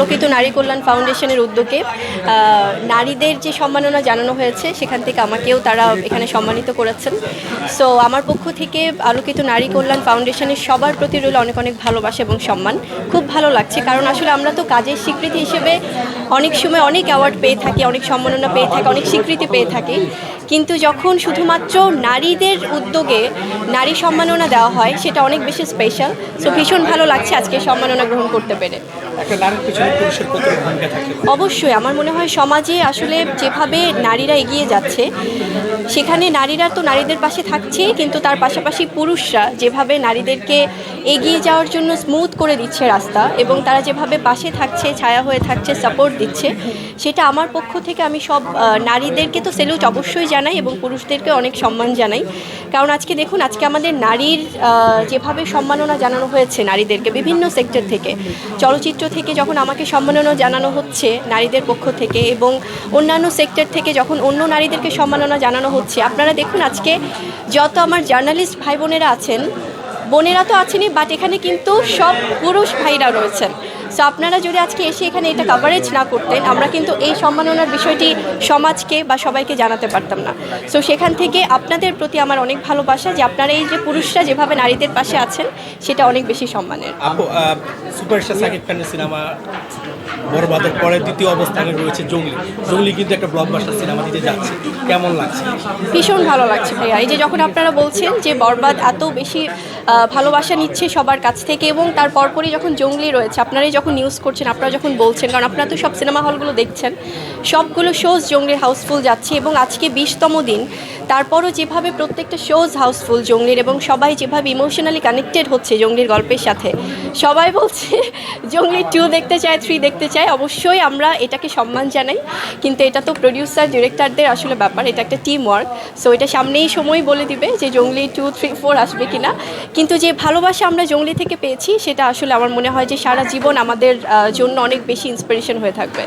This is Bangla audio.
প্রকৃত নারী কল্যাণ ফাউন্ডেশনের উদ্যোগে নারীদের যে সম্মাননা জানানো হয়েছে, সেখান থেকে আমাকেও তারা এখানে সম্মানিত করেছেন। সো আমার পক্ষ থেকে আলোকিত নারী কল্যাণ ফাউন্ডেশনের সবার প্রতি রইল অনেক অনেক ভালোবাসা এবং সম্মান। খুব ভালো লাগছে, কারণ আসলে আমরা তো কাজের স্বীকৃতি হিসেবে অনেক সময় অনেক অ্যাওয়ার্ড পেয়ে থাকি, অনেক সম্মাননা পেয়ে থাকি, অনেক স্বীকৃতি পেয়ে থাকি। কিন্তু যখন শুধুমাত্র নারীদের উদ্যোগে নারী সম্মাননা দেওয়া হয়, সেটা অনেক বেশি স্পেশাল সো ভীষণ ভালো লাগছে আজকে সম্মাননা গ্রহণ করতে পেরে। অবশ্যই, আমার মনে হয় সমাজে আসলে যেভাবে নারীরা এগিয়ে যাচ্ছে, সেখানে নারীরা তো নারীদের পাশে থাকছে কিন্তু তার পাশাপাশি পুরুষরা যেভাবে নারীদেরকে এগিয়ে যাওয়ার জন্য স্মুথ করে দিচ্ছে রাস্তা এবং তারা যেভাবে পাশে থাকছে, ছায়া হয়ে থাকছে সাপোর্ট দিচ্ছে, সেটা আমার পক্ষ থেকে আমি সব নারীদেরকে তো সেলুট অবশ্যই জানাই এবং পুরুষদেরকে অনেক সম্মান জানাই। কারণ আজকে দেখুন, আজকে আমাদের নারীর যেভাবে সম্মাননা জানানো হয়েছে নারীদেরকে বিভিন্ন সেক্টর থেকে, চলচ্চিত্র থেকে যখন আমাকে সম্মাননা জানানো হচ্ছে নারীদের পক্ষ থেকে এবং অন্যান্য সেক্টর থেকে যখন অন্য নারীদেরকে সম্মাননা জানানো হচ্ছে, আপনারা দেখুন আজকে যত আমার জার্নালিস্ট ভাই বোনেরা আছেন, বোনেরা তো আছেনই বাট এখানে কিন্তু সব পুরুষ ভাইরা রয়েছেন। সো আপনারা যদি আজকে এসে এখানে এটা কভারেজ না করতেন, আমরা কিন্তু এই সম্মাননার বিষয়টি সমাজকে বা সবাইকে জানাতে পারতাম না। সো সেখান থেকে আপনাদের প্রতি আমার অনেক ভালোবাসা যে আপনারা এই যে পুরুষরা যেভাবে নারীদের পাশে আছেন, সেটা অনেক বেশি সম্মানের। সুপারস্টার সাকিব খানের সিনেমা বরবাদের পরে দ্বিতীয় অবস্থানে রয়েছে জঙ্গলি। জঙ্গলি কিন্তু একটা ব্লকবাস্টার সিনেমা দিতে যাচ্ছে। কেমন লাগছে? ভীষণ ভালো লাগছে ভাইয়া। এই যে যখন আপনারা বলছেন যে বরবাদ এত বেশি ভালোবাসা নিচ্ছে সবার কাছ থেকে এবং তার পরপরই যখন জঙ্গলি রয়েছে, আপনারাই যখন নিউজ করছেন, আপনারা যখন বলছেন, কারণ আপনারা তো সব সিনেমা হলগুলো দেখছেন, সবগুলো শোজ জঙ্গলির হাউসফুল যাচ্ছে এবং আজকে বিশতম দিন। তারপরও যেভাবে প্রত্যেকটা শোজ হাউসফুল জঙ্গলির এবং সবাই যেভাবে ইমোশনালি কানেক্টেড হচ্ছে জঙ্গলির গল্পের সাথে, সবাই বলছে, জঙ্গলি টু দেখতে চায় থ্রি দেখতে চায় অবশ্যই আমরা এটাকে সম্মান জানাই। কিন্তু এটা তো প্রডিউসার ডিরেক্টরদের আসলে ব্যাপার, এটা একটা টিম ওয়ার্ক সো এটা সামনেই সময় বলে দিবে যে জঙ্গলি টু থ্রি ফোর আসবে কিনা। কিন্তু যে ভালোবাসা আমরা জঙ্গলি থেকে পেয়েছি, সেটা আসলে আমার মনে হয় যে সারা জীবন আমাদের জন্য অনেক বেশি ইন্সপিরেশন হয়ে থাকবে।